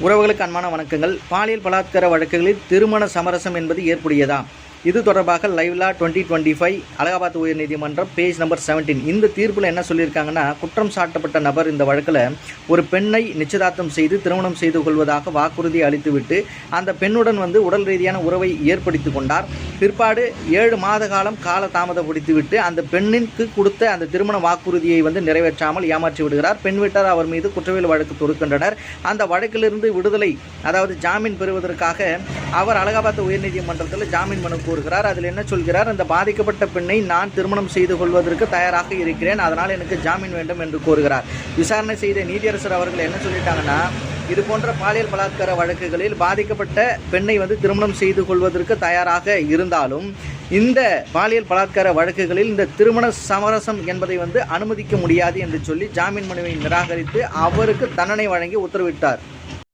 உறவுகளுக்கு அன்பான வணக்கங்கள். பாலியல் பலாத்கார வழக்குகளில் திருமண சமரசம் என்பது ஏற்புடையதா? இது தொடர்பாக லைவ்லா டுவெண்ட்டி டுவெண்ட்டி ஃபைவ் அலகாபாத் உயர்நீதிமன்றம் பேஜ் நம்பர் செவன்டீன் இந்த தீர்ப்பில் என்ன சொல்லியிருக்காங்கன்னா குற்றம் சாட்டப்பட்ட நபர் இந்த வழக்கில் ஒரு பெண்ணை நிச்சயதார்த்தம் செய்து திருமணம் செய்து கொள்வதாக வாக்குறுதி அளித்துவிட்டு அந்த பெண்ணுடன் வந்து உடல் ரீதியான உறவை ஏற்படுத்தி கொண்டார். பிற்பாடு ஏழு மாத காலம் கால தாமதப்படுத்திவிட்டு அந்த பெண்ணிற்கு கொடுத்த அந்த திருமண வாக்குறுதியை வந்து நிறைவேற்றாமல் ஏமாற்றி விடுகிறார். பெண் வீட்டார் அவர் மீது குற்றவியல் வழக்கு தொடுக்கின்றனர். அந்த வழக்கிலிருந்து விடுதலை அதாவது ஜாமீன் பெறுவதற்காக அவர் அலகாபாத் உயர்நீதிமன்றத்தில் ஜாமீன் மனு கூறுகிறார். அதில் என்ன சொல்கிறார்? அந்த பாதிக்கப்பட்ட பெண்ணை நான் திருமணம் செய்து கொள்வதற்கு தயாராக இருக்கிறேன். அதனால் எனக்கு ஜாமீன் வேண்டும் என்று கூறுகிறார். விசாரணை செய்த நீதியரசர் அவர்கள் என்ன சொல்லிட்டாங்கன்னா இது போன்ற பாலியல் பலாத்கார வழக்குகளில் பாதிக்கப்பட்ட பெண்ணை வந்து திருமணம் செய்து கொள்வதற்கு தயாராக இருந்தாலும் இந்த பாலியல் பலாத்கார வழக்குகளில் இந்த திருமண சமரசம் என்பதை வந்து அனுமதிக்க முடியாது என்று சொல்லி ஜாமீன் மனுவை நிராகரித்து அவருக்கு தண்டனை வழங்கி உத்தரவிட்டார்.